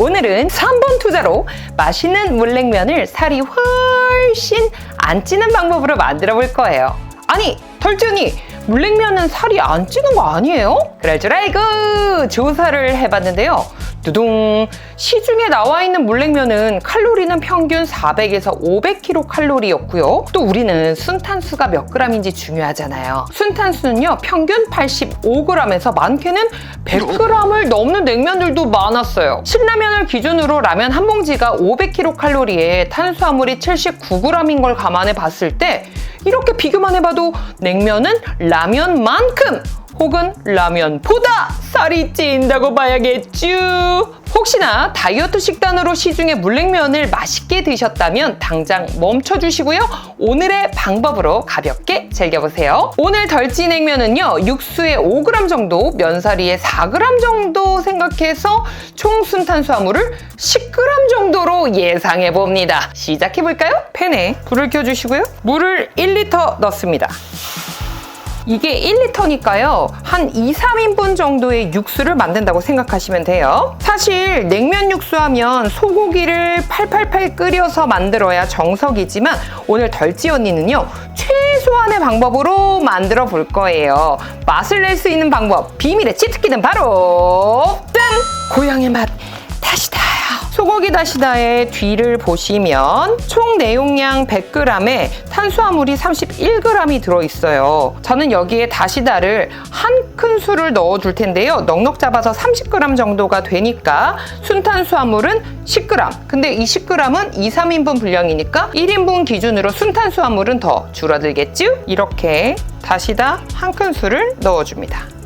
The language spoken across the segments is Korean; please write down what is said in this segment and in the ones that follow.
오늘은 3번 투자로 맛있는 물냉면을 살이 훨씬 안 찌는 방법으로 만들어 볼 거예요. 아니, 덜전이 물냉면은 살이 안 찌는 거 아니에요? 그럴 줄 알고 조사를 해봤는데요. 두둥 시중에 나와 있는 물냉면은 칼로리는 평균 400에서 500kcal였고요. 또 우리는 순탄수가 몇 g인지 중요하잖아요. 순탄수는요 평균 85g에서 많게는 100g을 넘는 냉면들도 많았어요. 신라면을 기준으로 라면 한 봉지가 500kcal에 탄수화물이 79g인 걸 감안해 봤을 때 이렇게 비교만 해봐도 냉면은 라면만큼 혹은 라면보다 살이 찐다고 봐야겠죠. 혹시나 다이어트 식단으로 시중에 물냉면을 맛있게 드셨다면 당장 멈춰주시고요. 오늘의 방법으로 가볍게 즐겨보세요. 오늘 덜찌 냉면은요. 육수에 5g 정도, 면사리에 4g 정도 생각해서 총 순탄수화물을 10g 정도로 예상해봅니다. 시작해볼까요? 팬에 불을 켜주시고요. 물을 1리터 넣습니다. 이게 1리터니까요. 한 2, 3인분 정도의 육수를 만든다고 생각하시면 돼요. 사실 냉면 육수 하면 소고기를 팔팔팔 끓여서 만들어야 정석이지만 오늘 덜지 언니는요. 최소한의 방법으로 만들어 볼 거예요. 맛을 낼 수 있는 방법, 비밀의 치트키는 바로 짠! 고향의 맛 다시다요. 소고기 다시다의 뒤를 보시면 총 내용량 100g에 탄수화물이 31g이 들어있어요. 저는 여기에 다시다를 한 큰술을 넣어줄 텐데요. 넉넉 잡아서 30g 정도가 되니까 순탄수화물은 10g. 근데 이 10g은 2, 3인분 분량이니까 1인분 기준으로 순탄수화물은 더 줄어들겠죠? 이렇게 다시다 한 큰술을 넣어줍니다.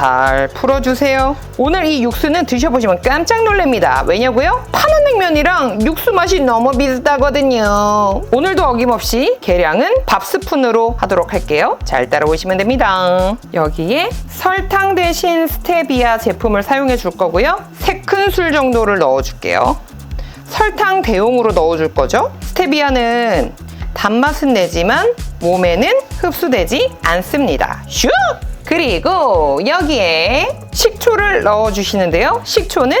잘 풀어주세요. 오늘 이 육수는 드셔보시면 깜짝 놀랍니다. 왜냐고요? 파는 냉면이랑 육수 맛이 너무 비슷하거든요. 오늘도 어김없이 계량은 밥 스푼으로 하도록 할게요. 잘 따라오시면 됩니다. 여기에 설탕 대신 스테비아 제품을 사용해 줄 거고요. 세 큰술 정도를 넣어줄게요. 설탕 대용으로 넣어줄 거죠. 스테비아는 단맛은 내지만 몸에는 흡수되지 않습니다. 슉! 그리고 여기에 식초를 넣어주시는데요. 식초는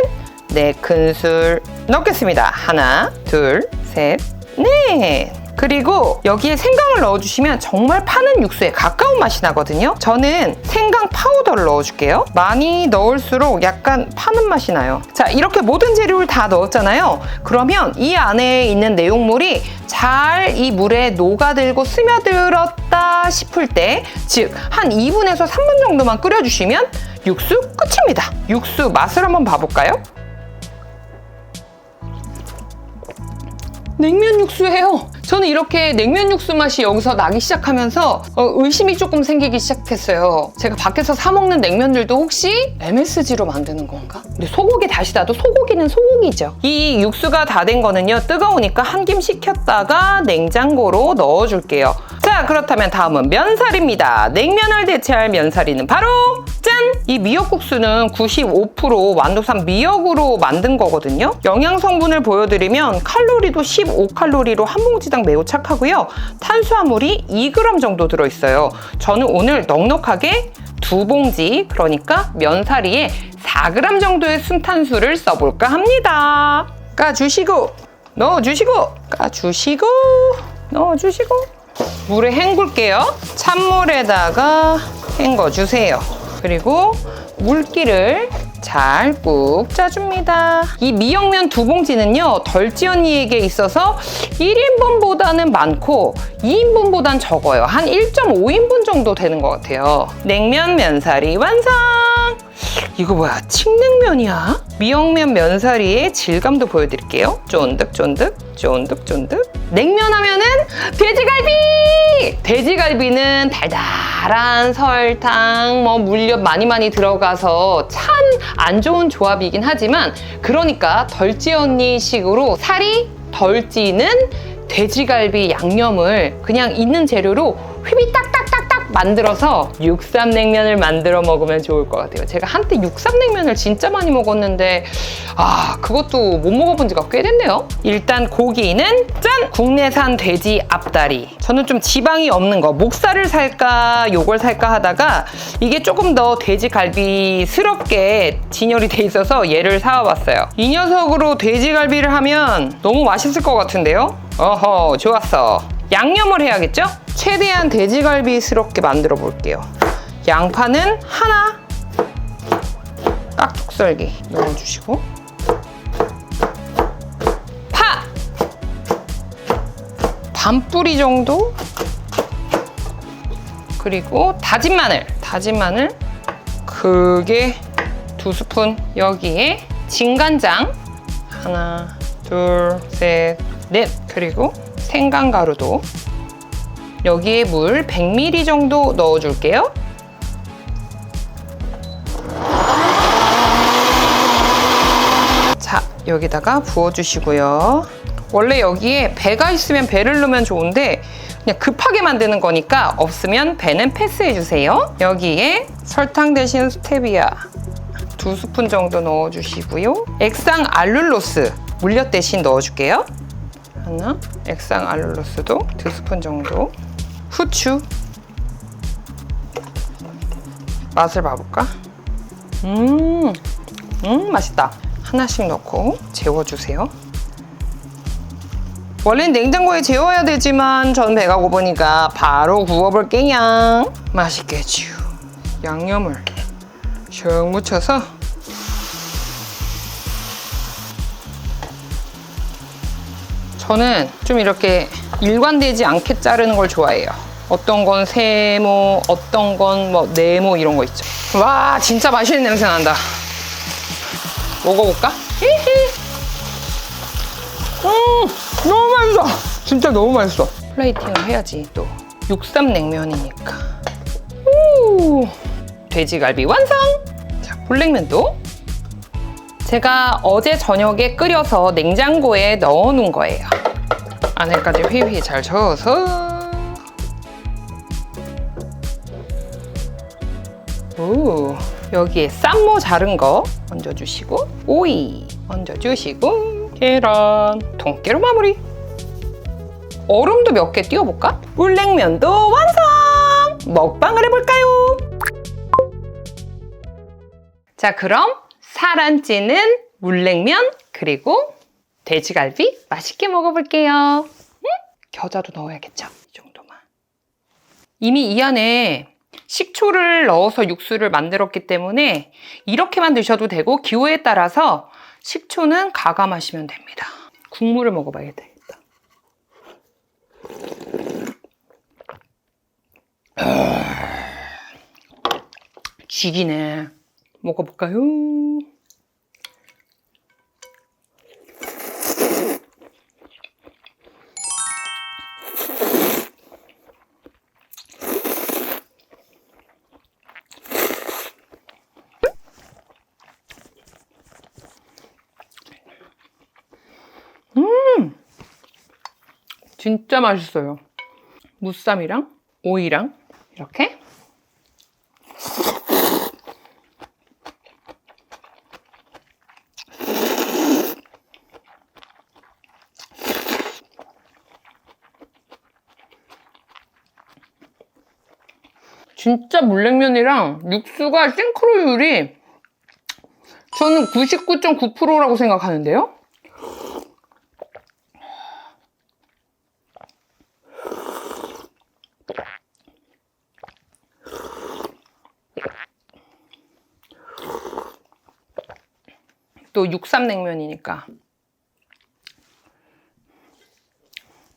네 큰술 넣겠습니다. 하나, 둘, 셋, 넷. 그리고 여기에 생강을 넣어주시면 정말 파는 육수에 가까운 맛이 나거든요. 저는 생강 파우더를 넣어줄게요. 많이 넣을수록 약간 파는 맛이 나요. 자, 이렇게 모든 재료를 다 넣었잖아요. 그러면 이 안에 있는 내용물이 잘 이 물에 녹아들고 스며들었다 싶을 때, 즉, 한 2분에서 3분 정도만 끓여주시면 육수 끝입니다. 육수 맛을 한번 봐볼까요? 냉면 육수예요. 저는 이렇게 냉면 육수 맛이 여기서 나기 시작하면서 어, 의심이 조금 생기기 시작했어요. 제가 밖에서 사 먹는 냉면들도 혹시 MSG로 만드는 건가? 근데 소고기 다시다도 소고기는 소고기죠. 이 육수가 다 된 거는요 뜨거우니까 한 김 식혔다가 냉장고로 넣어줄게요. 자 그렇다면 다음은 면사리입니다. 냉면을 대체할 면사리는 바로 짠! 이 미역국수는 95% 완도산 미역으로 만든 거거든요. 영양 성분을 보여드리면 칼로리도 15칼로리로 한 봉지당 매우 착하고요. 탄수화물이 2g 정도 들어있어요. 저는 오늘 넉넉하게 두 봉지, 그러니까 면사리에 4g 정도의 순탄수를 써볼까 합니다. 까주시고, 넣어주시고, 까주시고, 넣어주시고, 물에 헹굴게요. 찬물에다가 헹궈주세요. 그리고 물기를 잘 꾹 짜줍니다. 이 미역면 두 봉지는요, 덜지 언니에게 있어서 1인분보다는 많고 2인분보단 적어요. 한 1.5인분 정도 되는 것 같아요. 냉면 면사리 완성! 이거 뭐야? 칡냉면이야? 미역면 면사리의 질감도 보여드릴게요. 쫀득쫀득, 쫀득쫀득. 냉면 하면은 돼지갈비! 돼지갈비는 달달한 설탕, 뭐 물엿 많이 많이 들어가서 참 안 좋은 조합이긴 하지만 그러니까 덜찌 언니 식으로 살이 덜 찌는 돼지갈비 양념을 그냥 있는 재료로 휘비딱딱딱딱 만들어서 육삼냉면을 만들어 먹으면 좋을 것 같아요. 제가 한때 육삼냉면을 진짜 많이 먹었는데 아 그것도 못 먹어본 지가 꽤 됐네요. 일단 고기는 짠! 국내산 돼지 앞다리. 저는 좀 지방이 없는 거 목살을 살까 요걸 살까 하다가 이게 조금 더 돼지 갈비스럽게 진열이 돼 있어서 얘를 사와봤어요. 이 녀석으로 돼지갈비를 하면 너무 맛있을 것 같은데요? 어허 좋았어. 양념을 해야겠죠? 최대한 돼지갈비스럽게 만들어 볼게요. 양파는 하나 깍둑 썰기 넣어주시고 파! 반 뿌리 정도 그리고 다진 마늘 다진 마늘 크게 두 스푼 여기에 진간장 하나 둘셋넷 그리고 생강가루도 여기에 물 100ml 정도 넣어줄게요. 자, 여기다가 부어주시고요. 원래 여기에 배가 있으면 배를 넣으면 좋은데 그냥 급하게 만드는 거니까 없으면 배는 패스해주세요. 여기에 설탕 대신 스테비아 두 스푼 정도 넣어주시고요. 액상 알룰로스 물엿 대신 넣어줄게요. 하나, 액상 알룰로스도 두 스푼 정도. 후추. 맛을 봐볼까? 음, 음, 맛있다. 하나씩 넣고 재워주세요. 원래는 냉장고에 재워야 되지만 전 배가 고프니까 바로 구워볼게요. 맛있겠죠. 양념을 슉 묻혀서 저는 좀 이렇게 일관되지 않게 자르는 걸 좋아해요. 어떤 건 세모, 어떤 건 뭐 네모 이런 거 있죠. 와, 진짜 맛있는 냄새 난다. 먹어볼까? 음, 너무 맛있어. 진짜 너무 맛있어. 플레이팅을 해야지 또. 육삼 냉면이니까. 우, 돼지갈비 완성! 자, 물냉면도 제가 어제 저녁에 끓여서 냉장고에 넣어 놓은 거예요. 안에까지 휘휘 잘 저어서. 오, 여기에 쌈무 자른 거 얹어주시고, 오이 얹어주시고, 계란, 통깨로 마무리. 얼음도 몇 개 띄워볼까? 물냉면도 완성! 먹방을 해볼까요? 자, 그럼 살안 찌는 물냉면 그리고 돼지갈비 맛있게 먹어볼게요. 음? 겨자도 넣어야겠죠? 이 정도만. 이미 이 안에 식초를 넣어서 육수를 만들었기 때문에 이렇게만 드셔도 되고 기호에 따라서 식초는 가감하시면 됩니다. 국물을 먹어봐야겠다. 죽이네. 먹어볼까요? 음! 진짜 맛있어요. 무쌈이랑 오이랑 이렇게 진짜 물냉면이랑 육수가 싱크로율이 저는 99.9%라고 생각하는데요. 또 육삼냉면이니까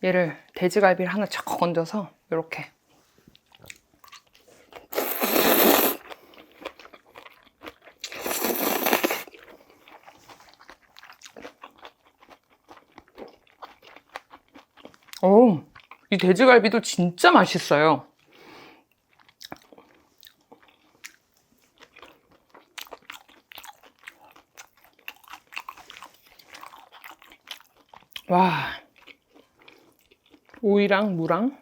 얘를 돼지갈비를 하나 착 얹어서 이렇게 오, 이 돼지갈비도 진짜 맛있어요. 와, 오이랑 무랑.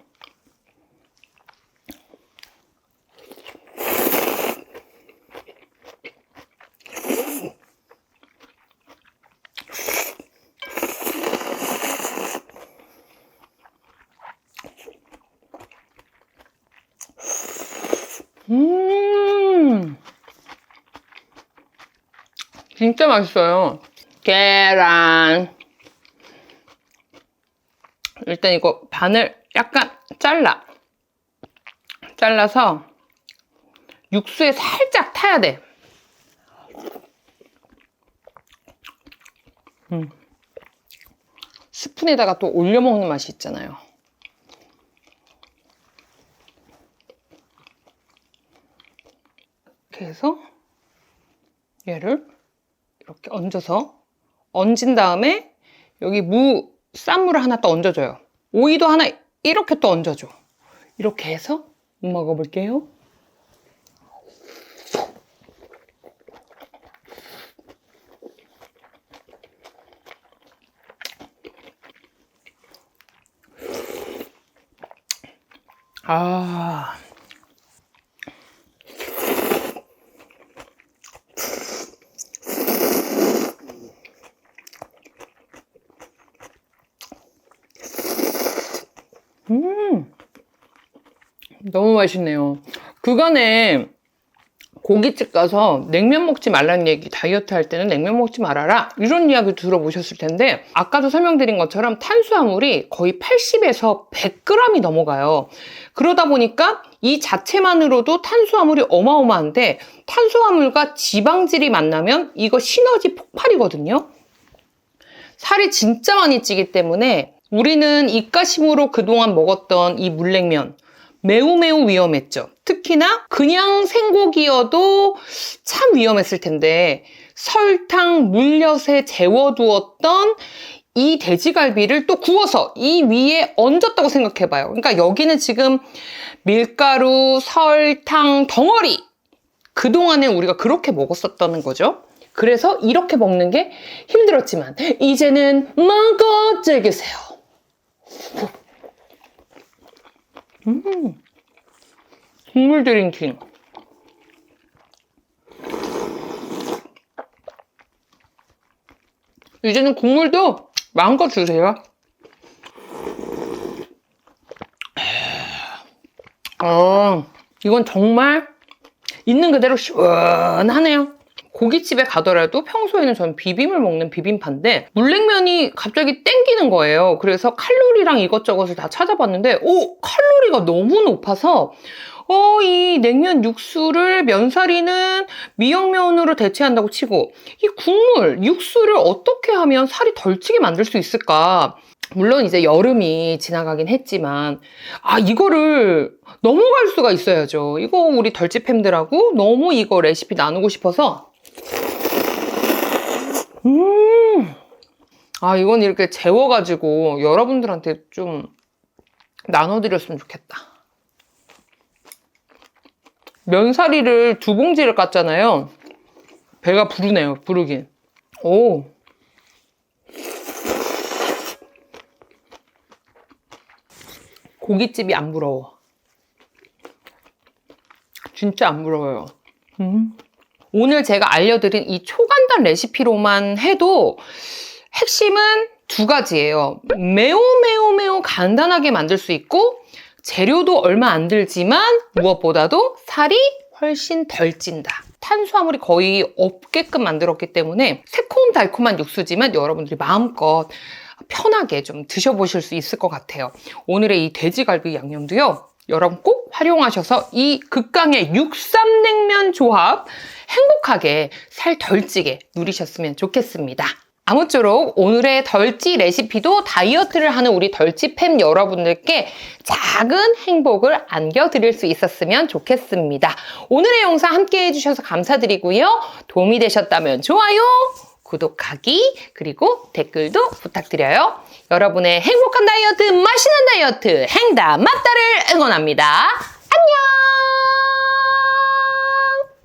음. 진짜 맛있어요. 계란. 일단 이거 반을 약간 잘라. 잘라서 육수에 살짝 타야 돼. 음. 스푼에다가 또 올려 먹는 맛이 있잖아요. 이렇게 해서 얘를 이렇게 얹어서 얹은 다음에 여기 무, 쌈무를 하나 또 얹어줘요. 오이도 하나 이렇게 또 얹어줘. 이렇게 해서 먹어볼게요. 아. 음. 너무 맛있네요. 그간에 고깃집 가서 냉면 먹지 말라는 얘기 다이어트 할 때는 냉면 먹지 말아라 이런 이야기 들어보셨을 텐데 아까도 설명드린 것처럼 탄수화물이 거의 80에서 100g이 넘어가요 그러다 보니까 이 자체만으로도 탄수화물이 어마어마한데 탄수화물과 지방질이 만나면 이거 시너지 폭발이거든요 살이 진짜 많이 찌기 때문에 우리는 입가심으로 그동안 먹었던 이 물냉면 매우 매우 위험했죠. 특히나 그냥 생고기여도 참 위험했을 텐데 설탕, 물엿에 재워두었던 이 돼지갈비를 또 구워서 이 위에 얹었다고 생각해봐요. 그러니까 여기는 지금 밀가루, 설탕, 덩어리 그동안에 우리가 그렇게 먹었었다는 거죠. 그래서 이렇게 먹는 게 힘들었지만 이제는 마음껏 즐기세요. 음, 국물 드링킹. 이제는 국물도 마음껏 주세요. 어, 이건 정말 있는 그대로 시원하네요. 고깃집에 가더라도 평소에는 저는 비빔을 먹는 비빔파인데 물냉면이 갑자기 땡기는 거예요. 그래서 칼로리랑 이것저것을 다 찾아봤는데 오 칼로리가 너무 높아서 어, 이 냉면 육수를 면사리는 미역면으로 대체한다고 치고 이 국물, 육수를 어떻게 하면 살이 덜 찌게 만들 수 있을까? 물론 이제 여름이 지나가긴 했지만 아 이거를 넘어갈 수가 있어야죠. 이거 우리 덜집햄들하고 너무 이거 레시피 나누고 싶어서 음. 아, 이건 이렇게 재워가지고 여러분들한테 좀 나눠드렸으면 좋겠다. 면사리를 두 봉지를 깠잖아요. 배가 부르네요, 부르긴. 오. 고깃집이 안 부러워. 진짜 안 부러워요. 음. 오늘 제가 알려드린 이 초간단 레시피로만 해도 핵심은 두 가지예요. 매우 매우 매우 간단하게 만들 수 있고 재료도 얼마 안 들지만 무엇보다도 살이 훨씬 덜 찐다. 탄수화물이 거의 없게끔 만들었기 때문에 새콤달콤한 육수지만 여러분들이 마음껏 편하게 좀 드셔보실 수 있을 것 같아요. 오늘의 이 돼지갈비 양념도요. 여러분 꼭 활용하셔서 이 극강의 육삼냉면 조합 행복하게 살 덜 찌게 누리셨으면 좋겠습니다. 아무쪼록 오늘의 덜찌 레시피도 다이어트를 하는 우리 덜찌팸 여러분들께 작은 행복을 안겨드릴 수 있었으면 좋겠습니다. 오늘의 영상 함께 해주셔서 감사드리고요. 도움이 되셨다면 좋아요, 구독하기, 그리고 댓글도 부탁드려요. 여러분의 행복한 다이어트, 맛있는 다이어트, 행다, 맞다를 응원합니다. 안녕!